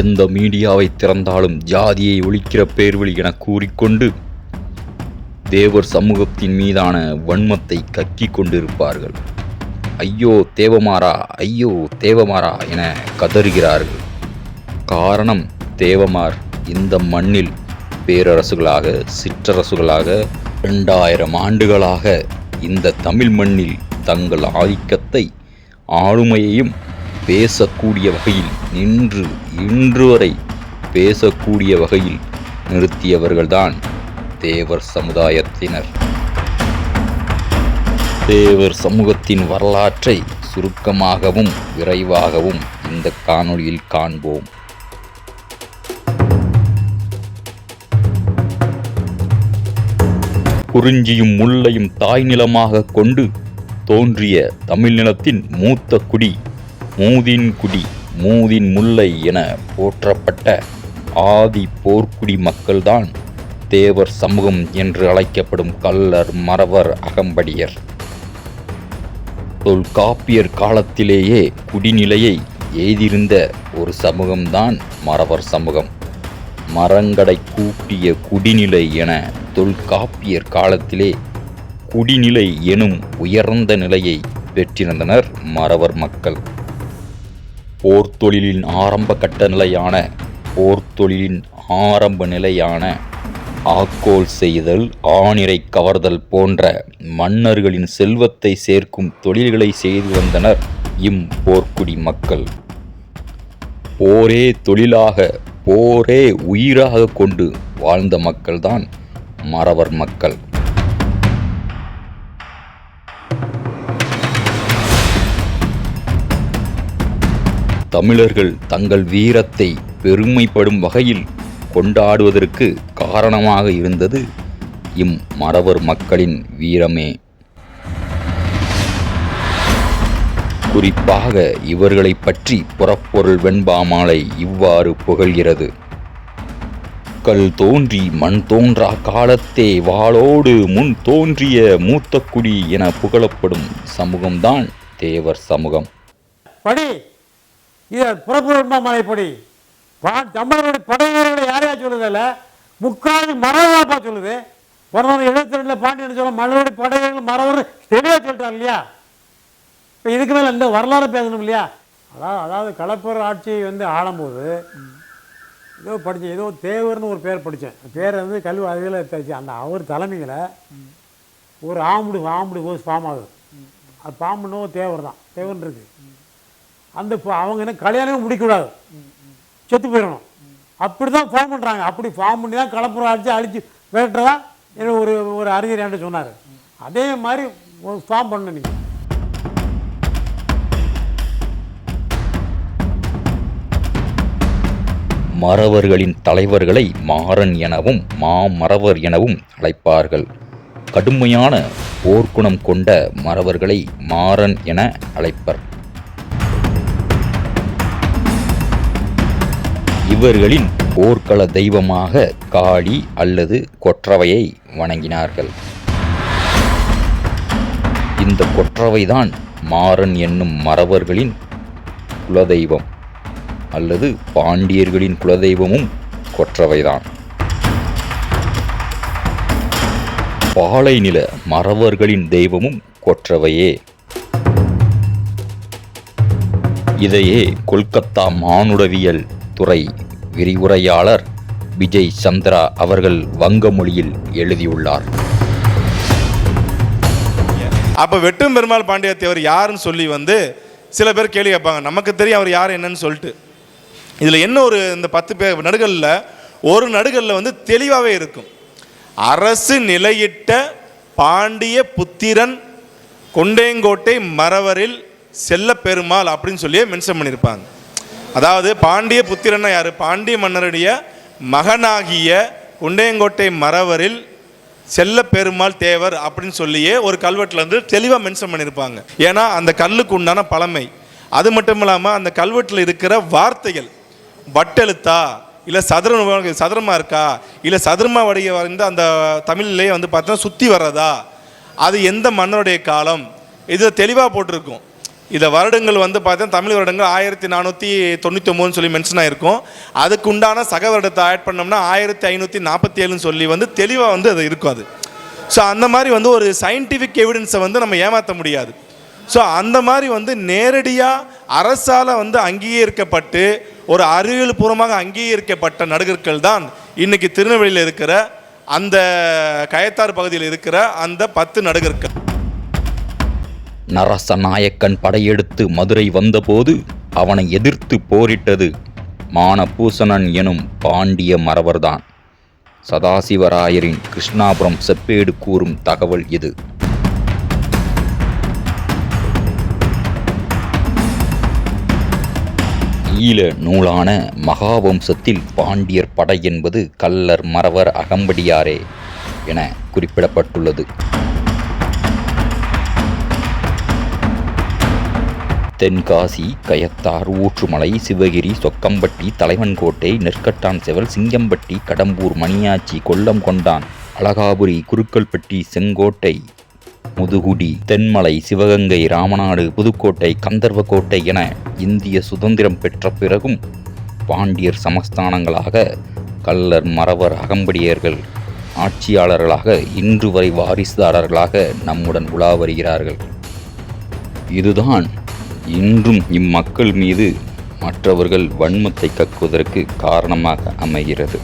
எந்த மீடியாவை திறந்தாலும் ஜாதியை ஒழிக்கிற பேர்வழி என கூறிக்கொண்டு தேவர் சமூகத்தின் மீதான வன்மத்தை கக்கிக் கொண்டிருப்பார்கள். ஐயோ தேவமாரா ஐயோ தேவமாரா என கதறுகிறார்கள். காரணம் தேவமார் இந்த மண்ணில் பேரரசுகளாக சிற்றரசுகளாக இரண்டாயிரம் ஆண்டுகளாக இந்த தமிழ் மண்ணில் தங்கள் ஆதிக்கத்தை ஆளுமையையும் பேசக்கூடிய வகையில் இன்று இன்று வரை பேசக்கூடிய வகையில் நிறுத்தியவர்கள்தான் தேவர் சமுதாயத்தினர். தேவர் சமூகத்தின் வரலாற்றை சுருக்கமாகவும் விரைவாகவும் இந்த காணொளியில் காண்போம். குறிஞ்சியும் முல்லையும் தாய் நிலமாக கொண்டு தோன்றிய தமிழ்நிலத்தின் மூத்த குடி மூதின் குடி. மூதின் முல்லை என போற்றப்பட்ட ஆதி போர்க்குடி மக்கள்தான் தேவர் சமூகம் என்று அழைக்கப்படும் கள்ளர் மறவர் அகம்படியர். தொல்காப்பியர் காலத்திலேயே குடிநிலையை எய்திருந்த ஒரு சமூகம்தான் மறவர் சமூகம். மரங்கடை கூட்டிய குடிநிலை என தொல்காப்பியர் காலத்திலே குடிநிலை எனும் உயர்ந்த நிலையை பெற்றிருந்தனர் மறவர் மக்கள். போர்த்தொழிலின் ஆரம்ப கட்ட நிலையான போர்த்தொழிலின் ஆரம்ப நிலையான ஆக்கோல் செய்தல் ஆணிரை கவர்தல் போன்ற மன்னர்களின் செல்வத்தை சேர்க்கும் தொழில்களை செய்து வந்தனர் இம் போர்க்குடி மக்கள். போரே தொழிலாக போரே உயிராக கொண்டு வாழ்ந்த மக்கள்தான் மறவர் மக்கள். தமிழர்கள் தங்கள் வீரத்தை பெருமைப்படும் வகையில் கொண்டாடுவதற்கு காரணமாக இருந்தது இம் மறவர் மக்களின் வீரமே. குறிப்பாக இவர்களை பற்றி புறப்பொருள் வெண்பாமாலை இவ்வாறு புகழ்கிறது. கல் தோன்றி மண் தோன்றா காலத்தே வாளோடு முன் தோன்றிய மூத்த குடி என புகழப்படும் சமூகம்தான் தேவர் சமூகம். படி. இதை புறப்புறமா மலைப்படி? பா தமிழர்களுடைய படை வீரர்களை யாரையா சொல்லுதில்ல முக்கால் மரபாப்பா சொல்லுது. பிறந்த எழுபத்தி ரெண்டில் பாண்டியன் சொல்ல மன்னருடைய படை வீரர்கள் மரவர் தெளிவாக சொல்லிட்டார் இல்லையா? இப்போ இதுக்கு மேலே இந்த வரலாறு பேசணும் இல்லையா? அதாவது அதாவது கலப்பர் ஆட்சி வந்து ஆளும்போது ஏதோ படித்தேன் ஏதோ தேவர்னு ஒரு பேர் படித்தேன் பேர் வந்து கல்வி அறிவியல எடுத்தாச்சு. அந்த அவர் தலைமையில் ஒரு ஆம்புடு ஆம்புடு கோஸ் ஃபார்ம் ஆகுது. அது பாம்புன்னு ஒரு தேவர் தான் தேவன் இருக்குது அந்த அவங்க என்ன கல்யாணமே முடிக்கக்கூடாது. செத்து போயிடணும். அப்படி தான் ஃபார்ம் பண்ணுறாங்க அப்படி ஃபார்ம் பண்ணி தான் கலப்புறம் அடித்து அழிச்சு வேட்டதா என்ன ஒரு ஒரு அறிஞர் என்கிட்ட சொன்னார். அதே மாதிரி ஒரு ஃபார்ம் பண்ண நீங்கள் மறவர்களின் தலைவர்களை மாறன் எனவும் மாமறவர் எனவும் அழைப்பார்கள். கடுமையான போர்க்குணம் கொண்ட மறவர்களை மாறன் என அழைப்பர். இவர்களின் போர்க்கள தெய்வமாக காளி அல்லது கொற்றவையை வணங்கினார்கள். இந்த கொற்றவைதான் மாறன் என்னும் மறவர்களின் குலதெய்வம் அல்லது பாண்டியர்களின் குலதெய்வமும் கொற்றவைதான். பாலை நில மறவர்களின் தெய்வமும் கொற்றவையே. இதையே கொல்கத்தா மானுடவியல் துறை விரிவுரையாளர் விஜய் சந்திரா அவர்கள் வங்க மொழியில் எழுதியுள்ளார். அப்போ வெட்டும் பெருமாள் பாண்டியத்தேவர் யாருன்னு சொல்லி வந்து சில பேர் கேள்வி கேட்பாங்க. நமக்கு தெரியும் அவர் யார் என்னன்னு சொல்லிட்டு. இதில் என்ன ஒரு இந்த பத்து பேர் நடுகளில் ஒரு நடுகளில் வந்து தெளிவாகவே இருக்கும். அரசு நிலையிட்ட பாண்டிய புத்திரன் கொண்டேங்கோட்டை மறவரில் செல்ல பெருமாள் அப்படின்னு சொல்லியே மென்ஷன் பண்ணியிருப்பாங்க அதாவது பாண்டிய புத்திரன்னா யார்? பாண்டிய மன்னருடைய மகனாகிய உண்டையங்கோட்டை மறவரில் செல்ல பெருமாள் தேவர் அப்படின்னு சொல்லியே ஒரு கல்வெட்டில் வந்து தெளிவாக மென்ஷன் பண்ணியிருப்பாங்க ஏன்னா அந்த கல்லுக்கு உண்டான பழமை. அது மட்டும் இல்லாமல் அந்த கல்வெட்டில் இருக்கிற வார்த்தைகள் வட்டெழுத்தா இல்லை சதுர சதுரமாக இருக்கா இல்லை சதுரமா வடிய வந்து அந்த தமிழ்லேயே வந்து பார்த்தா சுற்றி வர்றதா அது எந்த மன்னருடைய காலம் இது தெளிவாக போட்டிருக்கும். இதை வருடங்கள் வந்து பார்த்தீங்கன்னா தமிழ் வருடங்கள் ஆயிரத்தி நானூற்றி தொண்ணூற்றி ஒம்போதுன்னு சொல்லி மென்ஷன் ஆகிருக்கும் அதுக்கு உண்டான சக வருடத்தை ஆட் பண்ணோம்னா ஆயிரத்தி ஐநூற்றி நாற்பத்தி ஏழுன்னு சொல்லி வந்து தெளிவாக வந்து அது இருக்கும் அது. ஸோ அந்த மாதிரி வந்து ஒரு சயின்டிஃபிக் எவிடன்ஸை வந்து நம்ம ஏமாற்ற முடியாது. ஸோ அந்த மாதிரி வந்து நேரடியாக அரசால் வந்து அங்கீகரிக்கப்பட்டு ஒரு அறிவியல் பூர்வமாக அங்கீகரிக்கப்பட்ட நடுகர்கள் தான் இன்னைக்கு திருநெல்வேலியில் இருக்கிற அந்த கயத்தார் பகுதியில் இருக்கிற அந்த பத்து நடுகர்கள். நரசநாயக்கன் படையெடுத்து மதுரை வந்தபோது அவனை எதிர்த்து போரிட்டது மானபூசணன் எனும் பாண்டிய மறவர்தான். சதாசிவராயரின் கிருஷ்ணாபுரம் செப்பேடு கூறும் தகவல் இது. ஈழ நூலான மகாவம்சத்தில் பாண்டியர் படை என்பது கல்லர் மறவர் அகம்படியாரே என குறிப்பிடப்பட்டுள்ளது. தென்காசி கயத்தார் ஊற்றுமலை சிவகிரி சொக்கம்பட்டி தலைவன்கோட்டை நெற்கட்டான் செவல் சிங்கம்பட்டி கடம்பூர் மணியாச்சி கொல்லம் கொண்டான் அழகாபுரி குருக்கல்பட்டி செங்கோட்டை முதுகுடி தென்மலை சிவகங்கை ராமநாடு புதுக்கோட்டை கந்தர்வக்கோட்டை என இந்திய சுதந்திரம் பெற்ற பிறகும் பாண்டியர் சமஸ்தானங்களாக கல்லர் மறவர் அகம்படியர்கள் ஆட்சியாளர்களாக இன்று வரை வாரிசுதாரர்களாக நம்முடன் உலா வருகிறார்கள். இதுதான் இன்றும் இம்மக்கள் மீது மற்றவர்கள் வன்மத்தை கக்குவதற்கு காரணமாக அமைகிறது.